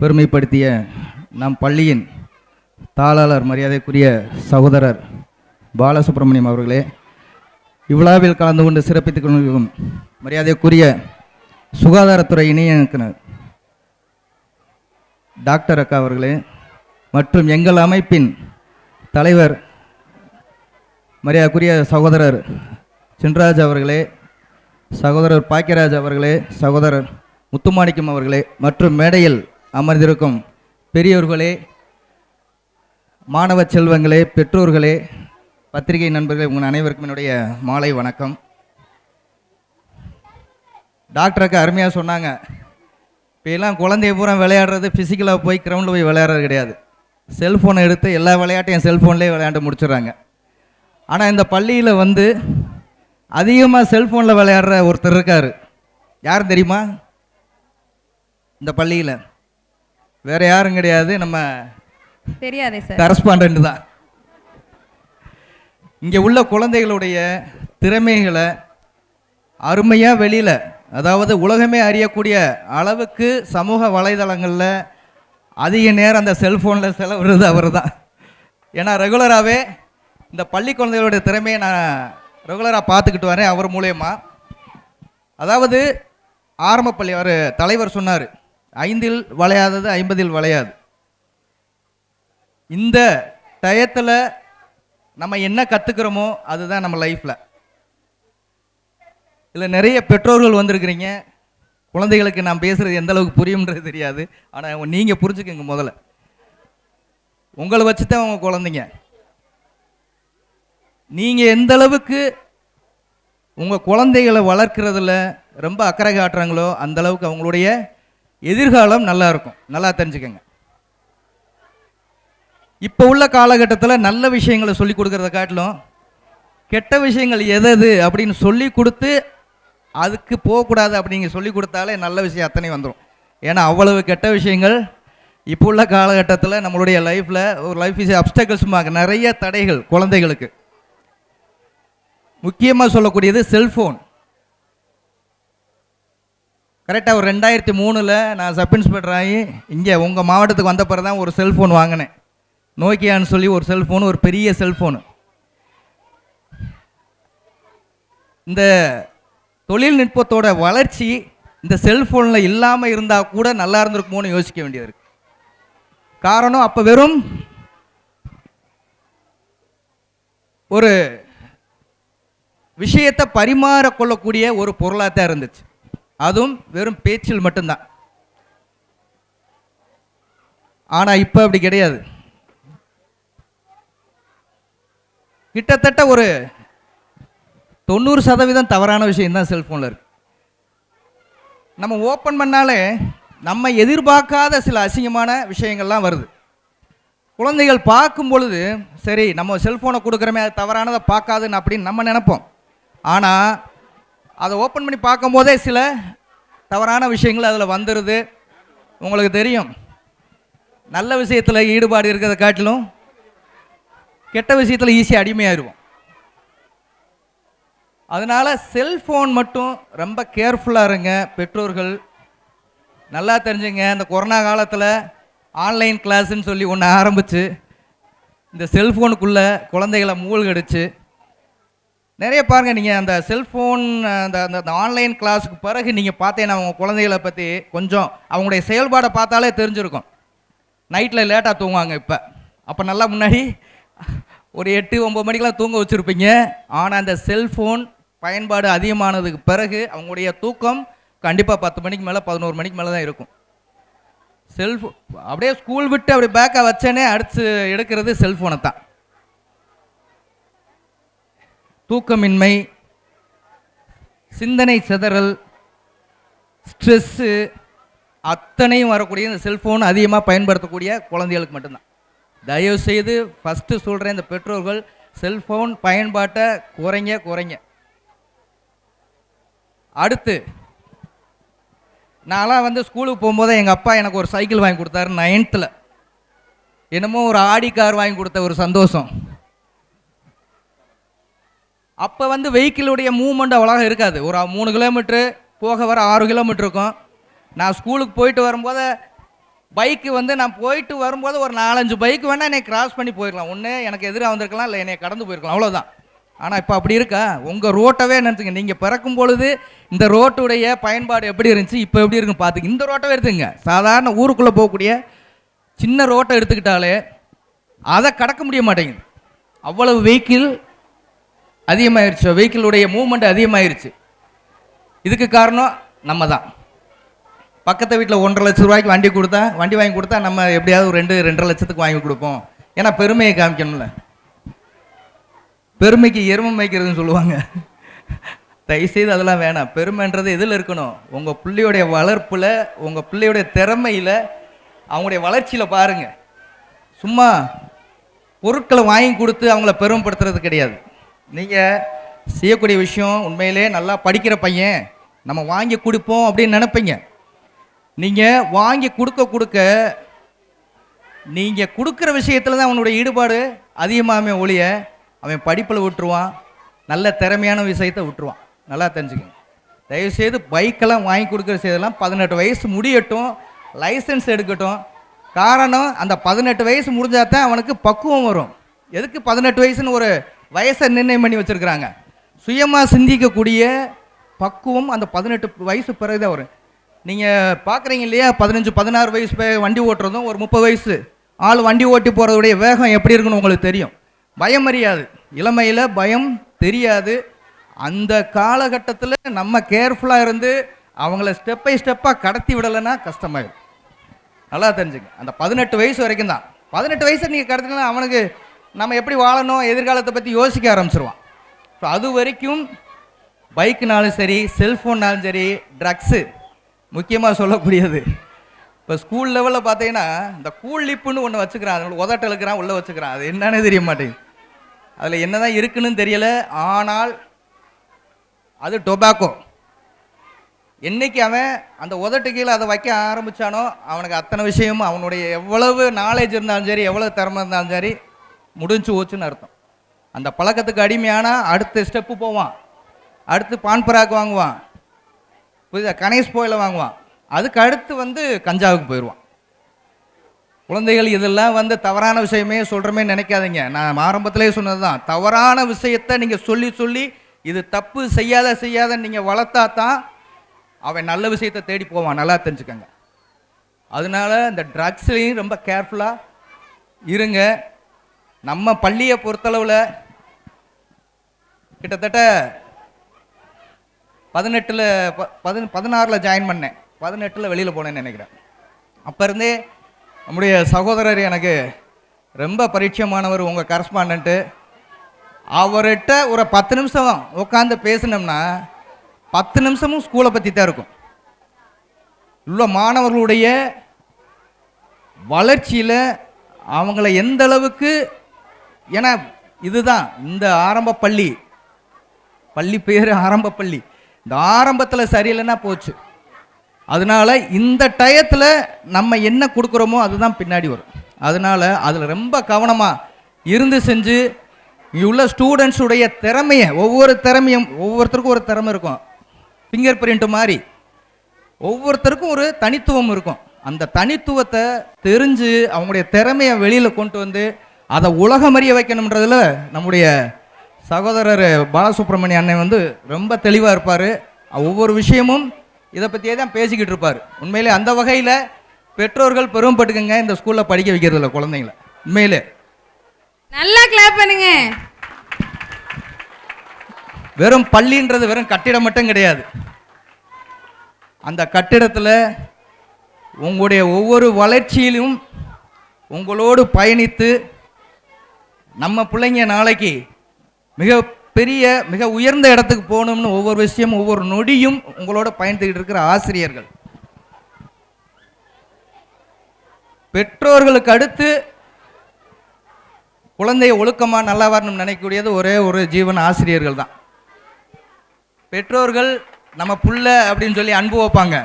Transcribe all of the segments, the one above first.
பெருமைப்படுத்திய நம் பள்ளியின் தாளாளர் மரியாதைக்குரிய சகோதரர் பாலசுப்ரமணியம் அவர்களே இவ்விழாவில் கலந்து கொண்டு சிறப்பித்துக் கொண்டிருக்கும் மரியாதைக்குரிய சுகாதாரத்துறை இணை இயக்குனர் டாக்டர் அக்கா அவர்களே மற்றும் எங்கள் அமைப்பின் தலைவர் மரியாதைக்குரிய சகோதரர் சின்ராஜ் அவர்களே சகோதரர் பாக்கியராஜ் அவர்களே சகோதரர் முத்துமாணிக்கம் அவர்களே மற்றும் மேடையில் அமர்ந்திருக்கும் பெரியோர்களே மாணவ செல்வங்களே பெற்றோர்களே பத்திரிகை நண்பர்களே உங்கள் அனைவருக்கும் என்னுடைய மாலை வணக்கம். டாக்டருக்கு அருமையாக சொன்னாங்க. இப்போ எல்லாம் குழந்தைய பூரா விளையாடுறது ஃபிசிக்கலாக போய் கிரவுண்டில் போய் விளையாடுறது கிடையாது. செல்ஃபோனை எடுத்து எல்லா விளையாட்டையும் செல்ஃபோன்லேயே விளையாண்டு முடிச்சிடுறாங்க. ஆனால் இந்த பள்ளியில் வந்து அதிகமாக செல்ஃபோனில் விளையாடுற ஒருத்தர் இருக்கார். யார் தெரியுமா? இந்த பள்ளியில். வேற யாரும் கிடையாது நம்ம தெரியாதே சார். கரஸ்பாண்டன்ட் தான். இங்கே உள்ள குழந்தைகளுடைய திறமைகளை அருமையாக வெளியில் அதாவது உலகமே அறியக்கூடிய அளவுக்கு சமூக வலைதளங்களில் அதிக நேரம் அந்த செல்ஃபோனில் செலவிடுறது அவர் தான் ஏன்னா ரெகுலராகவே இந்த பள்ளி குழந்தைகளுடைய திறமையை நான் ரெகுலராக பார்த்துக்கிட்டு வரேன் அவர் மூலயமா. அதாவது ஆரம்ப பள்ளி அவர் தலைவர் சொன்னார் ஐந்தில் வளையாதது ஐம்பதில் வளையாது. இந்த டயத்தில் நம்ம என்ன கற்றுக்கிறோமோ அதுதான் நம்ம லைஃப்பில் இதில் நிறைய பெற்றோர்கள் வந்திருக்கிறீங்க. குழந்தைகளுக்கு நான் பேசுகிறது எந்த அளவுக்கு புரியும்ன்றது தெரியாது. ஆனால் நீங்கள் புரிஞ்சுக்கங்க முதல்ல. உங்களை வச்சு தான் உங்கள் குழந்தைங்க. நீங்கள் எந்த அளவுக்கு உங்கள் குழந்தைகளை வளர்க்குறதுல ரொம்ப அக்கறை காட்டுறாங்களோ அந்தளவுக்கு அவங்களுடைய எதிர்காலம் நல்லா இருக்கும் நல்லா தெரிஞ்சுக்கங்க. இப்போ உள்ள காலகட்டத்தில் நல்ல விஷயங்களை சொல்லி கொடுக்கறத காட்டிலும் கெட்ட விஷயங்கள் எது எது அப்படின்னு சொல்லி கொடுத்து அதுக்கு போகக்கூடாது அப்படிங்க சொல்லி கொடுத்தாலே நல்ல விஷயம் அத்தனை வந்துடும் ஏன்னா அவ்வளவு கெட்ட விஷயங்கள் இப்போ உள்ள காலகட்டத்தில் நம்மளுடைய லைஃப்பில் ஒரு லைஃப் இஸ் அப்டக்கல்ஸுமாங்க நிறைய தடைகள் குழந்தைகளுக்கு. முக்கியமாக சொல்லக்கூடியது செல்ஃபோன் கரெக்டாக ஒரு ரெண்டாயிரத்தி மூணில் நான் சப் இன்ஸ்பெக்டர் ஆகி இங்கே உங்கள் மாவட்டத்துக்கு வந்த பிறகு தான் ஒரு செல்ஃபோன் வாங்கினேன். நோக்கியான்னு சொல்லி ஒரு செல்ஃபோன் ஒரு பெரிய செல்ஃபோனு இந்த தொழில்நுட்பத்தோட வளர்ச்சி இந்த செல்ஃபோனில் இல்லாமல் இருந்தால் கூட நல்லா இருந்திருக்குமோன்னு யோசிக்க வேண்டியது இருக்கு. காரணம் அப்போ வெறும் ஒரு விஷயத்தை பரிமாறக்கொள்ளக்கூடிய ஒரு பொருளாக தான் இருந்துச்சு. அதுவும் வெறும் பேச்சில் மட்டும்தான். ஆனால் இப்போ அப்படி கிடையாது. கிட்டத்தட்ட ஒரு தொண்ணூறு சதவீதம் தவறான விஷயம் தான் செல்ஃபோனில் இருக்கு. நம்ம ஓப்பன் பண்ணாலே நம்ம எதிர்பார்க்காத சில அசிங்கமான விஷயங்கள்லாம் வருது. குழந்தைகள் பார்க்கும் பொழுது சரி நம்ம செல்ஃபோனை கொடுக்குறோமே அது தவறானதை பார்க்காதுன்னு அப்படின்னு நம்ம நினைப்போம். ஆனால் அதை ஓப்பன் பண்ணி பார்க்கும்போதே சில தவறான விஷயங்கள் அதில் வந்துடுது உங்களுக்கு தெரியும். நல்ல விஷயத்தில் ஈடுபாடு இருக்கிறத காட்டிலும் கெட்ட விஷயத்தில் ஈஸியாக அடிமையாயிருவோம். அதனால் செல்ஃபோன் மட்டும் ரொம்ப கேர்ஃபுல்லாக இருங்க. பெற்றோர்கள் நல்லா தெரிஞ்சுங்க. இந்த கொரோனா காலத்தில் ஆன்லைன் கிளாஸ்ன்னு சொல்லி ஒன்று ஆரம்பித்து இந்த செல்ஃபோனுக்குள்ளே குழந்தைகளை மூழ்கடிச்சு நிறைய பாருங்கள் நீங்கள் அந்த செல்ஃபோன் அந்த அந்த அந்த ஆன்லைன் கிளாஸுக்கு பிறகு நீங்கள் பார்த்தேன்னா அவங்க குழந்தைகளை பற்றி கொஞ்சம் அவங்களுடைய செயல்பாடை பார்த்தாலே தெரிஞ்சிருக்கும். நைட்டில் லேட்டாக தூங்குவாங்க இப்போ. அப்போ நல்லா முன்னாடி ஒரு எட்டு ஒம்பது மணிக்கெலாம் தூங்க வச்சுருப்பீங்க. ஆனால் அந்த செல்ஃபோன் பயன்பாடு அதிகமானதுக்கு பிறகு அவங்களுடைய தூக்கம் கண்டிப்பாக பத்து மணிக்கு மேலே பதினோரு மணிக்கு மேலே தான் இருக்கும். செல்ஃபோ அப்படியே ஸ்கூல் விட்டு அப்படியே பேக்காக வச்சேனே அடித்து எடுக்கிறது செல்ஃபோனை தான். தூக்கமின்மை சிந்தனை சிதறல் ஸ்ட்ரெஸ்ஸு அத்தனையும் வரக்கூடிய இந்த செல்ஃபோன் அதிகமாக பயன்படுத்தக்கூடிய குழந்தைகளுக்கு மட்டும்தான். தயவுசெய்து ஃபஸ்ட்டு சொல்கிறேன் இந்த பெற்றோர்கள் செல்ஃபோன் பயன்பாட்டை குறைங்க குறைங்க. அடுத்து நான்லாம் வந்து ஸ்கூலுக்கு போகும்போது எங்கள் அப்பா எனக்கு ஒரு சைக்கிள் வாங்கி கொடுத்தாரு நைன்த்தில் என்னமோ ஒரு ஆடி கார் வாங்கி கொடுத்த ஒரு சந்தோஷம். அப்போ வந்து வெஹிக்கிளுடைய மூவ்மெண்ட் அவ்வளோவா இருக்காது. ஒரு மூணு கிலோமீட்ரு போக வர ஆறு கிலோமீட்டர் இருக்கும். நான் ஸ்கூலுக்கு போயிட்டு வரும்போது பைக்கு வந்து நான் போயிட்டு வரும்போது ஒரு நாலஞ்சு பைக் வேணால் என்னை கிராஸ் பண்ணி போயிருக்கலாம். ஒன்று எனக்கு எதிராக வந்திருக்கலாம் இல்லை என்னை கடந்து போயிருக்கலாம். அவ்வளோதான் ஆனால் இப்போ அப்படி இருக்கா? உங்கள் ரோட்டவே நினச்சிங்க நீங்கள் பிறக்கும் பொழுது இந்த ரோட்டுடைய பயன்பாடு எப்படி இருந்துச்சு? இப்போ எப்படி இருக்குன்னு பார்த்துங்க இந்த ரோட்டவே எடுத்துங்க. சாதாரண ஊருக்குள்ளே போகக்கூடிய சின்ன ரோட்டை எடுத்துக்கிட்டாலே அதை கடக்க முடிய மாட்டேங்குது. அவ்வளவு வெஹிக்கிள் அதிகமாயிருச்சு? வெஹிக்கிளுடைய மூவ்மெண்ட் அதிகமாயிருச்சு. இதுக்கு காரணம் நம்ம தான் பக்கத்து வீட்டில் ஒன்றரை லட்ச ரூபாய்க்கு வண்டி கொடுத்தா வண்டி வாங்கி கொடுத்தா நம்ம எப்படியாவது ஒரு ரெண்டு ரெண்டரை லட்சத்துக்கு வாங்கி கொடுப்போம். ஏன்னா பெருமையை காமிக்கணும்ல. பெருமைக்கு எருமை வைக்கிறதுன்னு சொல்லுவாங்க. தயவுசெய்து அதெல்லாம் வேணாம். பெருமைன்றது எதில் இருக்கணும்? உங்கள் பிள்ளையுடைய வளர்ப்பில் உங்கள் பிள்ளையுடைய திறமையில் அவங்களுடைய வளர்ச்சியில் பாருங்கள் சும்மா பொருட்களை வாங்கி கொடுத்து அவங்கள பெருமைப்படுத்துறது கிடையாது. நீங்கள் செய்யக்கூடிய விஷயம் உண்மையிலே நல்லா படிக்கிற பையன் நம்ம வாங்கி கொடுப்போம் அப்படின்னு நினைப்பீங்க. நீங்கள் வாங்கி கொடுக்க கொடுக்க நீங்கள் கொடுக்குற விஷயத்தில் தான் அவனுடைய ஈடுபாடு அதிகமாகவே ஒழிய அவன் படிப்பில் விட்டுருவான் நல்ல திறமையான விஷயத்தை விட்டுருவான். நல்லா தெரிஞ்சுக்கங்க. தயவுசெய்து பைக்கெல்லாம் வாங்கி கொடுக்குற செய்தெல்லாம் பதினெட்டு வயசு முடியட்டும் லைசன்ஸ் எடுக்கட்டும். காரணம் அந்த பதினெட்டு வயசு முடிஞ்சால் தான் அவனுக்கு பக்குவம் வரும். எதுக்கு பதினெட்டு வயசுன்னு ஒரு வயசை நிர்ணயம் பண்ணி வச்சுருக்குறாங்க. சுயமாக சிந்திக்கக்கூடிய பக்குவம் அந்த பதினெட்டு வயசு பிறகு தான் வரும். நீங்கள் பார்க்குறீங்க இல்லையா? பதினஞ்சு பதினாறு வயசு பே- வண்டி ஓட்டுறதும் ஒரு முப்பது வயசு. ஆள் வண்டி ஓட்டி போகிறதுடைய வேகம் எப்படி இருக்குன்னு உங்களுக்கு தெரியும். பயம் அறியாது. இளமையில் பயம் தெரியாது. அந்த காலகட்டத்தில் நம்ம கேர்ஃபுல்லாக இருந்து அவங்கள ஸ்டெப் பை ஸ்டெப்பாக கடத்தி விடலைன்னா கஷ்டமாயிடும் நல்லா தெரிஞ்சுங்க. அந்த பதினெட்டு வயசு வரைக்கும் தான் பதினெட்டு வயசு நீங்கள் கடத்தினா அவனுக்கு நம்ம எப்படி வாழணும் எதிர்காலத்தை பற்றி யோசிக்க ஆரம்பிச்சிருவான். ஸோ அது வரைக்கும் பைக்குனாலும் சரி செல்ஃபோன்னாலும் சரி ட்ரக்ஸு முக்கியமாக சொல்லக்கூடியது. இப்போ ஸ்கூல் லெவலில் பார்த்தீங்கன்னா இந்த கூல் லிப்புன்னு ஒன்று வச்சுக்கிறான். அதில் உதட்ட இழுக்கிறான் உள்ளே வச்சுக்கிறான். அது என்னன்னே தெரிய மாட்டேங்குது. அதில் என்ன தான் இருக்குன்னு தெரியலை ஆனால் அது டொபாக்கோ என்றைக்கு அவன் அந்த உதட்டு கீழே அதை வைக்க ஆரம்பிச்சானோ அவனுக்கு அத்தனை விஷயமும் அவனுடைய எவ்வளவு நாலேஜ் இருந்தாலும் சரி எவ்வளவு திறமை இருந்தாலும் சரி முடிஞ்சு போச்சுன்னு அர்த்தம். அந்த பழக்கத்துக்கு அடிமையானா அடுத்த ஸ்டெப்பு போவான். அடுத்து பான்பராக்கு வாங்குவான். புரியுதா? கணேஷ் போயில வாங்குவான். அதுக்கு அடுத்து வந்து கஞ்சாவுக்கு போயிடுவான். குழந்தைகள் இதெல்லாம் வந்து தவறான விஷயமே சொல்கிறமே நினைக்காதீங்க. நான் ஆரம்பத்திலே சொன்னது தான் தவறான விஷயத்தை நீங்கள் சொல்லி சொல்லி இது தப்பு செய்யாத செய்யாத நீங்கள் வளர்த்தா தான் அவன் நல்ல விஷயத்தை தேடி போவான். நல்லா தெரிஞ்சுக்கங்க. அதனால இந்த ட்ரக்ஸ்லையும் ரொம்ப கேர்ஃபுல்லாக இருங்க. நம்ம பள்ளியை பொறுத்தளவில் கிட்டத்தட்ட பதினெட்டில் பதின பதினாறில் ஜாயின் பண்ணேன். பதினெட்டில் வெளியில் போனேன்னு நினைக்கிறேன். அப்போ இருந்தே நம்முடைய சகோதரர் எனக்கு ரொம்ப பரிச்சயமானவர் உங்கள் கரஸ்பாண்டன்ட்டு அவர்கிட்ட ஒரு பத்து நிமிஷம் உட்காந்து பேசினோம்னா பத்து நிமிஷமும் ஸ்கூலை பற்றி தான் இருக்கும். உள்ள மாணவர்களுடைய வளர்ச்சியில் அவங்கள எந்த அளவுக்கு ஏன்னா இதுதான் இந்த ஆரம்ப பள்ளி. பள்ளி பேர் ஆரம்ப பள்ளி. இந்த ஆரம்பத்தில் சரியில்லைன்னா போச்சு. அதனால இந்த டயத்தில் நம்ம என்ன கொடுக்குறோமோ அதுதான் பின்னாடி வரும். அதனால அதில் ரொம்ப கவனமாக இருந்து செஞ்சு இங்கே உள்ள ஸ்டூடெண்ட்ஸுடைய திறமையை ஒவ்வொரு திறமையும் ஒவ்வொருத்தருக்கும் ஒரு திறமை இருக்கும். ஃபிங்கர் பிரிண்ட் மாதிரி. ஒவ்வொருத்தருக்கும் ஒரு தனித்துவம் இருக்கும். அந்த தனித்துவத்தை தெரிஞ்சு அவங்களுடைய திறமையை வெளியில் கொண்டு வந்து அதை உலகமறிய வைக்கணுன்றதுல நம்முடைய சகோதரர் பாலசுப்ரமணிய அண்ணன் வந்து ரொம்ப தெளிவாக இருப்பார். ஒவ்வொரு விஷயமும் இதை பற்றியே தான் பேசிக்கிட்டு இருப்பார். உண்மையிலே அந்த வகையில் பெற்றோர்கள் பெருமைப்பட்டுக்கங்க இந்த ஸ்கூலில் படிக்க வைக்கிறதில்ல குழந்தைங்கள. உண்மையிலே. நல்லா கிளாப் பண்ணுங்க. வெறும் பள்ளின்றது வெறும் கட்டிடம் மட்டும் கிடையாது. அந்த கட்டிடத்தில் உங்களுடைய ஒவ்வொரு வளர்ச்சியிலும் உங்களோடு பயணித்து நம்ம பிள்ளைங்க நாளைக்கு மிக பெரிய மிக உயர்ந்த இடத்துக்கு போகணும்னு ஒவ்வொரு விஷயமும் ஒவ்வொரு நொடியும் உங்களோட பயணித்துக்கிட்டு இருக்கிற ஆசிரியர்கள். பெற்றோர்களுக்கு அடுத்து குழந்தைய ஒழுக்கமாக நல்லா வரணும்னு நினைக்கக்கூடியது ஒரே ஒரு ஜீவன் ஆசிரியர்கள் தான். பெற்றோர்கள் நம்ம புள்ள அப்படின்னு சொல்லி அன்பு வைப்பாங்க.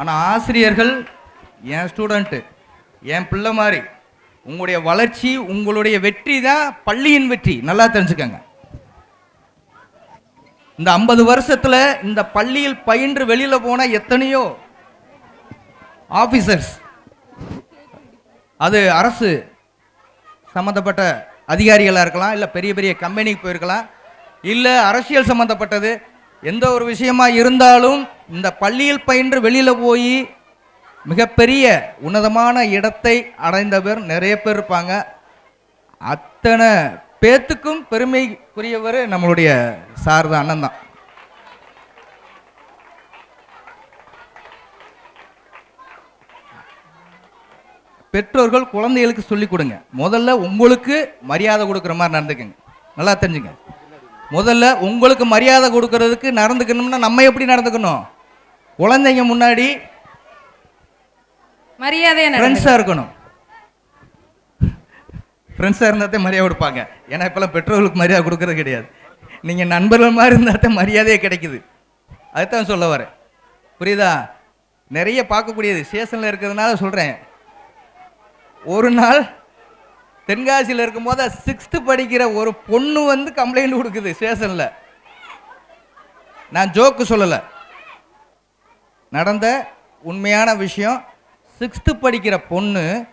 ஆனால் ஆசிரியர்கள் என் ஸ்டூடெண்ட்டு என் பிள்ளை மாதிரி உங்களுடைய வளர்ச்சி உங்களுடைய வெற்றி தான் பள்ளியின் வெற்றி. நல்லா தெரிஞ்சுக்கங்க. இந்த ஐம்பது வருஷத்தில் இந்த பள்ளியில் பயின்று வெளியில் போன எத்தனையோ ஆஃபீசர்ஸ் அது அரசு சம்மந்தப்பட்ட அதிகாரிகளாக இருக்கலாம் இல்லை பெரிய பெரிய கம்பெனிக்கு போயிருக்கலாம் இல்லை அரசியல் சம்மந்தப்பட்டது எந்த ஒரு விஷயமா இருந்தாலும் இந்த பள்ளியில் பயின்று வெளியில் போய் மிகப்பெரிய உன்னதமான இடத்தை அடைந்த பேர் நிறைய பேர் இருப்பாங்க. அத்தனை பேத்துக்கும் பெருமைக்குரியவர் நம்மளுடைய சாரதா அண்ணன் தான். பெற்றோர்கள் குழந்தைகளுக்கு சொல்லிக் கொடுங்க. முதல்ல உங்களுக்கு மரியாதை கொடுக்குற மாதிரி நடந்துக்கங்க. நல்லா தெரிஞ்சுங்க. முதல்ல உங்களுக்கு மரியாதை கொடுக்கறதுக்கு நடந்துக்கணும்னா நம்ம எப்படி நடந்துக்கணும்? குழந்தைங்க முன்னாடி மரியாதையா ஃப்ரெண்ட்ஸாக இருக்கணும். ஃப்ரெண்ட்ஸாக இருந்தால் தான் மரியாதை கொடுப்பாங்க. ஏன்னா இப்போல்லாம் பெற்றோர்களுக்கு மரியாதை கொடுக்கறது கிடையாது. நீங்கள் நண்பர்கள் மாதிரி இருந்தால் தான் மரியாதையே கிடைக்குது. அதுதான் சொல்ல வரேன். புரியுதா? நிறைய பார்க்கக்கூடியது. ஸ்டேஷனில் இருக்கிறதுனால சொல்கிறேன் ஒரு நாள் தென்காசியில் இருக்கும்போது சிக்ஸ்த்து படிக்கிற ஒரு பொண்ணு வந்து கம்ப்ளைண்ட் கொடுக்குது ஸ்டேஷனில் நான் ஜோக்கு சொல்லலை. நடந்த உண்மையான விஷயம் சிக்ஸ்த்து படிக்கிற பொண்ணு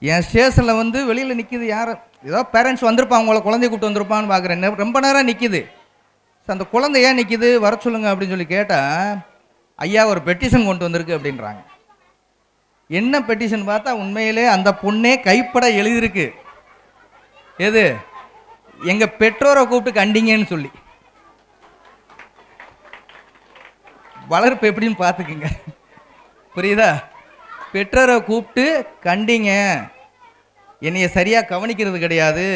என் ஸ்டேஷனில் வந்து வெளியில் நிற்கிது யார் ஏதோ பேரண்ட்ஸ் வந்திருப்பான் அவங்கள குழந்தைய கூப்பிட்டு வந்திருப்பான்னு பார்க்குறேன். ரொம்ப நேரம் நிற்கிது அந்த குழந்தை ஏன் நிற்கிது வர சொல்லுங்க அப்படின்னு சொல்லி கேட்டால் ஐயா ஒரு பெட்டிஷன் கொண்டு வந்திருக்கு அப்படின்றாங்க. என்ன பெட்டிஷன் பார்த்தா உண்மையிலே அந்த பொண்ணே கைப்பட எழுதியிருக்கு. எது? எங்கள் பெற்றோரை கூப்பிட்டு கண்டிங்கன்னு சொல்லி. வளர்ப்பு எப்படின்னு பார்த்துக்குங்க. புரியுதா? பெற்றோரை கூப்பிட்டு கண்டிங்க. என்னைய சரியாக கவனிக்கிறது கிடையாது.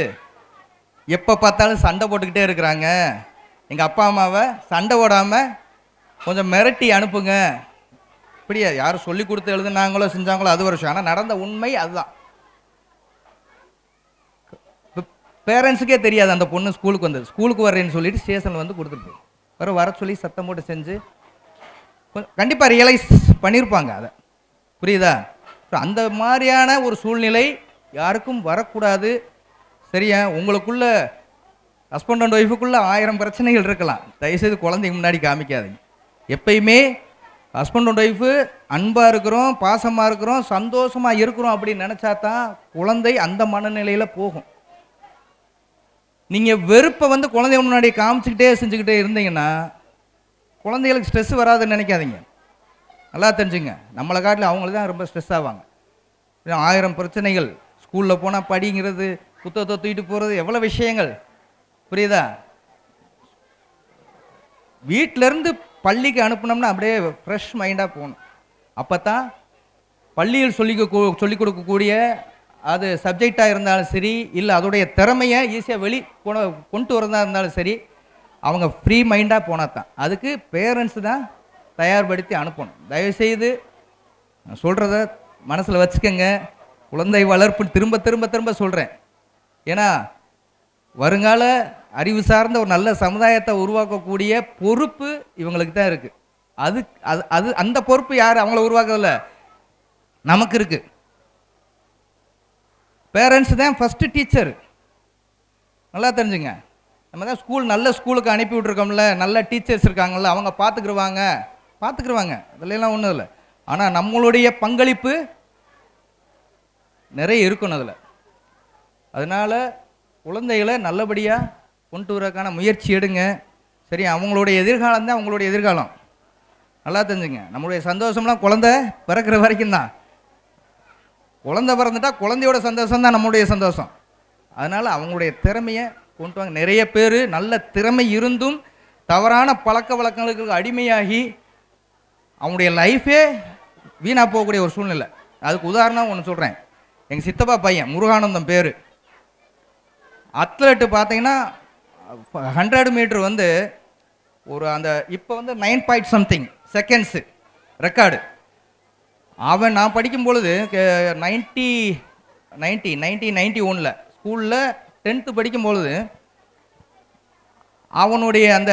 எப்போ பார்த்தாலும் சண்டை போட்டுக்கிட்டே இருக்கிறாங்க. எங்கள் அப்பா அம்மாவை சண்டை போடாமல் கொஞ்சம் மிரட்டி அனுப்புங்க. இப்படியா யாரும் சொல்லி கொடுத்து எழுதுனாங்களோ செஞ்சாங்களோ அது வருஷம் ஆனால் நடந்த உண்மை அதுதான். பேரண்ட்ஸுக்கே தெரியாது அந்த பொண்ணு ஸ்கூலுக்கு வந்தது. ஸ்கூலுக்கு வரேன்னு சொல்லிட்டு ஸ்டேஷனில் வந்து கொடுத்துட்டு வர வர சொல்லி சத்தம் போட்டு செஞ்சு கண்டிப்பாக ரியலைஸ் பண்ணியிருப்பாங்க அதை. புரியுதா? அந்த மாதிரியான ஒரு சூழ்நிலை யாருக்கும் வரக்கூடாது. சரியா? உங்களுக்குள்ள ஹஸ்பண்ட் அண்ட் ஒய்ஃபுக்குள்ளே ஆயிரம் பிரச்சனைகள் இருக்கலாம். தயவுசெய்து குழந்தைங்க முன்னாடி காமிக்காதீங்க. எப்பயுமே ஹஸ்பண்ட் அண்ட் ஒய்ஃபு அன்பாக இருக்கிறோம் பாசமாக இருக்கிறோம் சந்தோஷமாக இருக்கிறோம் அப்படின்னு நினச்சா தான் குழந்தை அந்த மனநிலையில் போகும். நீங்கள் வெறுப்பை வந்து குழந்தைங்க முன்னாடி காமிச்சிக்கிட்டே செஞ்சுக்கிட்டே இருந்தீங்கன்னா குழந்தைகளுக்கு ஸ்ட்ரெஸ் வராதுன்னு நினைக்காதீங்க. நல்லா தெரிஞ்சுங்க. நம்மளை காட்டில் அவங்களுக்கு தான் ரொம்ப ஸ்ட்ரெஸ் ஆவாங்க. ஆயிரம் பிரச்சனைகள். ஸ்கூலில் போனால் படிங்கிறது புத்தகத்தை தூக்கிட்டு போகிறது எவ்வளோ விஷயங்கள்? புரியுதா? வீட்டிலேருந்து பள்ளிக்கு அனுப்புனோம்னா அப்படியே ஃப்ரெஷ் மைண்டாக போகணும். அப்போ தான் பள்ளியில் சொல்லி சொல்லிக் கொடுக்கக்கூடிய அது சப்ஜெக்டாக இருந்தாலும் சரி இல்லை அதோடைய திறமையை ஈஸியாக வெளி கொண்டு கொண்டு வரதா இருந்தாலும் சரி அவங்க ஃப்ரீ மைண்டாக போனால் தான் அதுக்கு பேரண்ட்ஸ் தான் தயார்படுத்தி அனுப்பணும். தயவுசெய்து நான் சொல்கிறத மனசில் வச்சுக்கோங்க. குழந்தை வளர்ப்பு திரும்ப திரும்ப திரும்ப சொல்கிறேன் ஏன்னா வருங்கால அறிவு சார்ந்த ஒரு நல்ல சமுதாயத்தை உருவாக்கக்கூடிய பொறுப்பு இவங்களுக்கு தான் இருக்குது அது அது அது அந்த பொறுப்பு யார்? அவங்கள உருவாக்குறதில்ல நமக்கு இருக்குது பேரண்ட்ஸ் தான் ஃபஸ்ட்டு டீச்சர் நல்லா தெரிஞ்சுங்க. நம்ம தான் ஸ்கூல் நல்ல ஸ்கூலுக்கு அனுப்பி விட்ருக்கோம்ல நல்ல டீச்சர்ஸ் இருக்காங்கல்ல. அவங்க பார்த்துக்குருவாங்க. பார்த்துக்குருவாங்க. அதுலலாம் ஒன்றும் இல்லை. ஆனால் நம்மளுடைய பங்களிப்பு நிறைய இருக்கணும் அதில். அதனால் குழந்தைகளை நல்லபடியாக கொண்டு வரக்கான முயற்சி எடுங்க. சரி அவங்களுடைய எதிர்காலம் தான் அவங்களுடைய எதிர்காலம். நல்லா தெரிஞ்சுங்க. நம்மளுடைய சந்தோஷம்லாம் குழந்தை பிறக்கிற வரைக்கும் தான். குழந்தை பிறந்துட்டா குழந்தையோட சந்தோஷம் தான் நம்மளுடைய சந்தோஷம். அதனால் அவங்களுடைய திறமையை கொண்டு வாங்க. நிறைய பேர் நல்ல திறமை இருந்தும் தவறான பழக்க வழக்கங்களுக்கு அடிமையாகி அவனுடைய லைஃபே வீணாக போகக்கூடிய ஒரு சூழ்நிலை. அதுக்கு உதாரணம் ஒன்று சொல்கிறேன் எங்கள் சித்தப்பா பையன் முருகானந்தம் பேர். அத்லெட்டு பார்த்தீங்கன்னா ஹண்ட்ரட் மீட்ரு வந்து ஒரு அந்த இப்போ வந்து nine point something seconds record அவன் நான் படிக்கும் பொழுது நைன்ட்டி நைன்ட்டி நைன்டி நைன்ட்டி ஒனில் ஸ்கூலில் டென்த்து படிக்கும் பொழுது அவனுடைய அந்த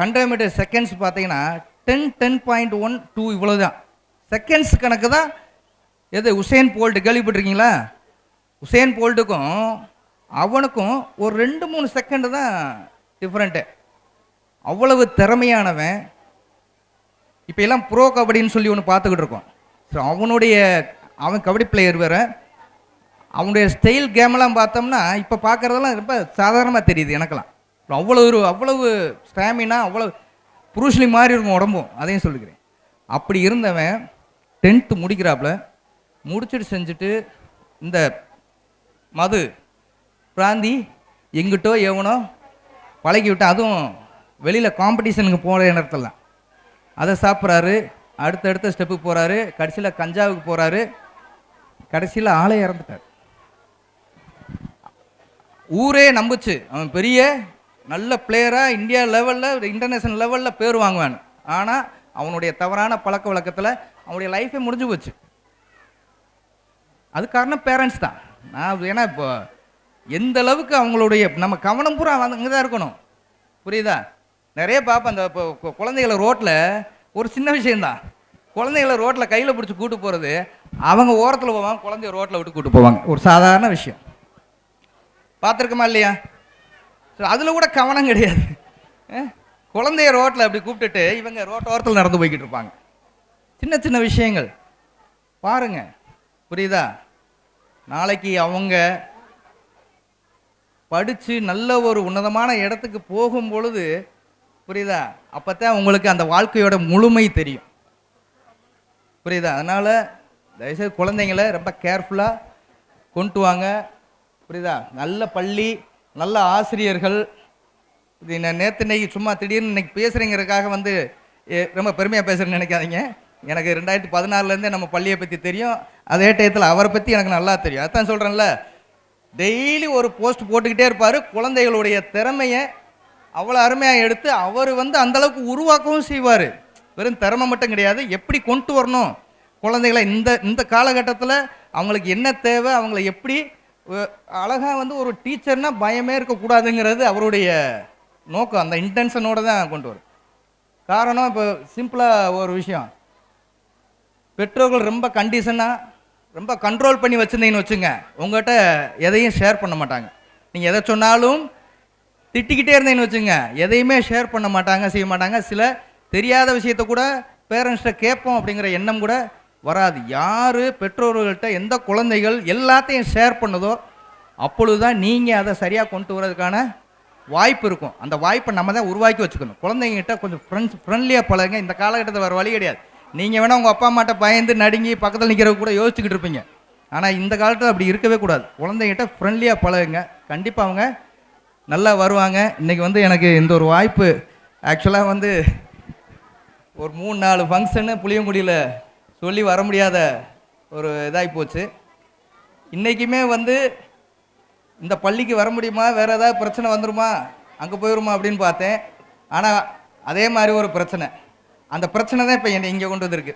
ஹண்ட்ரட் மீட்டர் செகண்ட்ஸ் பார்த்தீங்கன்னா ten ten point one two இவ்வளோ தான் செகண்ட்ஸ் கணக்கு தான். எது உசேன் போல்ட்டு கேள்விப்பட்டிருக்கீங்களா? உசேன் போல்ட்டுக்கும் அவனுக்கும் ஒரு ரெண்டு மூணு செகண்டு தான் டிஃப்ரெண்ட்டு அவ்வளவு திறமையானவன். இப்போ எல்லாம் ப்ரோ கபடின்னு சொல்லி ஒன்று பார்த்துக்கிட்டு இருக்கோம். ஸோ அவனுடைய அவன் கபடி பிளேயர் வேற. அவனுடைய ஸ்டைல் கேமெல்லாம் பார்த்தோம்னா இப்போ பார்க்குறதெல்லாம் ரொம்ப சாதாரணமாக தெரியுது எனக்கெல்லாம். அவ்வளோ ஒரு அவ்வளவு ஸ்டாமினா அவ்வளோ புருஷ்லி மாதிரி இருக்கும் உடம்பும் அதையும் சொல்லிக்கிறேன் அப்படி இருந்தவன் டென்த்து முடிக்கிறாப்புல முடிச்சுட்டு செஞ்சுட்டு இந்த மது பிராந்தி எங்கிட்டோ எவனோ பழகி விட்டான் அதுவும் வெளியில் காம்படிஷனுக்கு போகிற இடத்துல அதை சாப்பிட்றாரு அடுத்தடுத்த ஸ்டெப்புக்கு போகிறாரு கடைசியில் கஞ்சாவுக்கு போகிறாரு கடைசியில் ஆளே இறந்துட்டார். ஊரே நம்புச்சு. அவன் பெரிய நல்ல பிளேயராக இந்தியா லெவலில் இன்டர்நேஷனல் லெவலில் பேர் வாங்குவான். ஆனால் அவனுடைய தவறான பழக்க வழக்கத்தில் அவனுடைய லைஃபே முடிஞ்சு போச்சு. அது காரணம் பேரண்ட்ஸ் தான். நான் ஏன்னா இப்போ எந்த அளவுக்கு அவங்களுடைய நம்ம கவனம் பூரா அங்கே தான் இருக்கணும். புரியுதா? நிறைய பார்ப்பேன் அந்த இப்போ குழந்தைகளை ரோட்டில் ஒரு சின்ன விஷயந்தான் குழந்தைகளை ரோட்டில் கையில் பிடிச்சி கூட்டு போகிறது அவங்க ஓரத்தில் போவாங்க குழந்தைய ரோட்டில் விட்டு கூட்டு போவாங்க. ஒரு சாதாரண விஷயம். பார்த்துருக்கோமா இல்லையா? ஸோ அதில் கூட கவனம் கிடையாது. குழந்தைய ரோட்டில் அப்படி கூப்பிட்டுட்டு இவங்க ரோட்டோரத்தில் நடந்து போய்கிட்டு இருப்பாங்க. சின்ன சின்ன விஷயங்கள். பாருங்க புரியுதா? நாளைக்கு அவங்க படித்து நல்ல ஒரு உன்னதமான இடத்துக்கு போகும் பொழுது புரியுதா? அப்போத்தான் உங்களுக்கு அந்த வாழ்க்கையோட முழுமை தெரியும். புரியுதா? அதனால் தயவுசெய்து குழந்தைங்கள ரொம்ப கேர்ஃபுல்லாக கொண்டு வாங்க. புரியுதா? நல்ல பள்ளி நல்ல ஆசிரியர்கள். இது நான் நேற்று இன்னைக்கு சும்மா திடீர்னு இன்னைக்கு பேசுகிறேங்கிறதுக்காக வந்து ரொம்ப பெருமையாக பேசுகிறேன்னு நினைக்காதீங்க. எனக்கு ரெண்டாயிரத்தி பதினாறுலேருந்தே நம்ம பள்ளியை பற்றி தெரியும். அதே டயத்தில் அவரை பற்றி எனக்கு நல்லா தெரியும். அதான் சொல்கிறேன்ல டெய்லி ஒரு போஸ்ட் போட்டுக்கிட்டே இருப்பார். குழந்தைகளுடைய திறமையை அவ்வளோ அருமையாக எடுத்து அவர் வந்து அந்தளவுக்கு உருவாக்கவும் செய்வார். வெறும் திறமை மட்டும் கிடையாது. எப்படி கொண்டு வரணும்? குழந்தைகளை இந்த இந்த காலகட்டத்தில் அவங்களுக்கு என்ன தேவை? அவங்கள எப்படி அழகாக வந்து ஒரு டீச்சர்னால் பயமே இருக்கக்கூடாதுங்கிறது அவருடைய நோக்கம். அந்த இன்டென்ஷனோட தான் கொண்டு வரும். காரணம் இப்போ சிம்பிளாக ஒரு விஷயம். பெற்றோர்கள் ரொம்ப கண்டிஷனாக ரொம்ப கண்ட்ரோல் பண்ணி வச்சுருந்தீங்கன்னு வச்சுங்க உங்கள்கிட்ட எதையும் ஷேர் பண்ண மாட்டாங்க. நீங்கள் எதை சொன்னாலும் திட்டிக்கிட்டே இருந்தீங்கன்னு வச்சுங்க எதையுமே ஷேர் பண்ண மாட்டாங்க செய்ய மாட்டாங்க. சில தெரியாத விஷயத்த கூட பேரண்ட்ஸ்கிட்ட கேட்போம் அப்படிங்கிற எண்ணம் கூட வராது. யார் பெற்றோர்கள்ட்ட எந்த குழந்தைகள் எல்லாத்தையும் ஷேர் பண்ணுதோ அப்பொழுது தான் நீங்கள் அதை சரியாக கொண்டு வரதுக்கான வாய்ப்பு இருக்கும். அந்த வாய்ப்பை நம்ம தான் உருவாக்கி வச்சுக்கணும். குழந்தைங்கிட்ட கொஞ்சம் ஃப்ரெண்ட்ஸ் ஃப்ரெண்ட்லியாக பழகுங்க. இந்த காலகட்டத்தில் வேறு வழி கிடையாது. நீங்கள் வேணால் உங்கள் அப்பா அம்மாட்ட பயந்து நடுங்கி பக்கத்தில் நிற்கிறவ கூட யோசிச்சுக்கிட்டு இருப்பீங்க. ஆனால் இந்த காலத்தில் அப்படி இருக்கவே கூடாது. குழந்தைங்கிட்ட ஃப்ரெண்ட்லியாக பழகுங்க. கண்டிப்பாக அவங்க நல்லா வருவாங்க. இன்றைக்கி வந்து எனக்கு இந்த ஒரு வாய்ப்பு ஆக்சுவலாக வந்து ஒரு மூணு நாலு ஃபங்க்ஷனு புளியங்குடியில் சொல்லி வர முடியாத ஒரு இதாகி போச்சு. இன்றைக்குமே வந்து இந்த பள்ளிக்கு வர முடியுமா? வேறு ஏதாவது பிரச்சனை வந்துடுமா அங்கே போயிடுமா அப்படின்னு பார்த்தேன். ஆனால் அதே மாதிரி ஒரு பிரச்சனை. அந்த பிரச்சனை தான் இப்போ என்னை இங்கே கொண்டு வந்திருக்கு.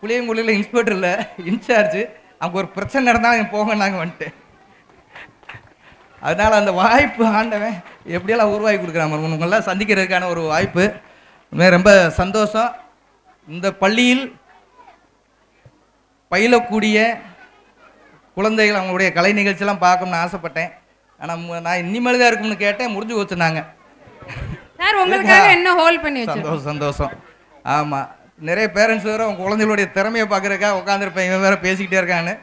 புளியங்குழியில் இன்ஸ்பெக்டர் இல்லை இன்சார்ஜ் அங்கே ஒரு பிரச்சனை நடந்தால் என் போக நாங்கள் வந்துட்டேன். அதனால் அந்த வாய்ப்பு ஆண்டவன் எப்படியெல்லாம் உருவாக்கி கொடுக்குறாங்க உங்களெல்லாம் சந்திக்கிறதுக்கான ஒரு வாய்ப்பு. ரொம்ப சந்தோஷம். இந்த பள்ளியில் பயிலக்கூடிய குழந்தைகள் அவங்களுடைய கலை நிகழ்ச்சியெல்லாம் பார்க்கணும்னு ஆசைப்பட்டேன். ஆனால் நான் இனிமேல் தான் இருக்கும்னு கேட்டேன் முடிஞ்சு போச்சுனாங்க சார் உங்களுக்காக என்ன ஹோல்ட் பண்ணி சந்தோஷம் சந்தோஷம். ஆமாம் நிறைய பேரண்ட்ஸ் வேறு அவங்க குழந்தைகளுடைய திறமையை பார்க்குறதுக்காக உட்காந்துருப்பேன் இவன் வேற பேசிக்கிட்டே இருக்கான்னு.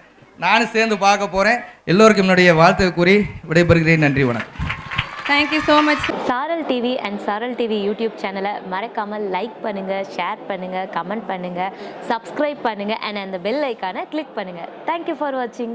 நானும் சேர்ந்து பார்க்க போகிறேன் எல்லோருக்கும் என்னுடைய வாழ்த்து கூறி விடைபெறுகிறேன். நன்றி வணக்கம். Thank you so much Saral TV and Saral TV YouTube சேனலை மறக்காமல் லைக் பண்ணுங்கள் ஷேர் பண்ணுங்கள் கமெண்ட் பண்ணுங்கள் சப்ஸ்கிரைப் பண்ணுங்கள் அண்ட் அந்த பெல் ஐக்கானை கிளிக் பண்ணுங்கள் தேங்க்யூ ஃபார் வாட்சிங்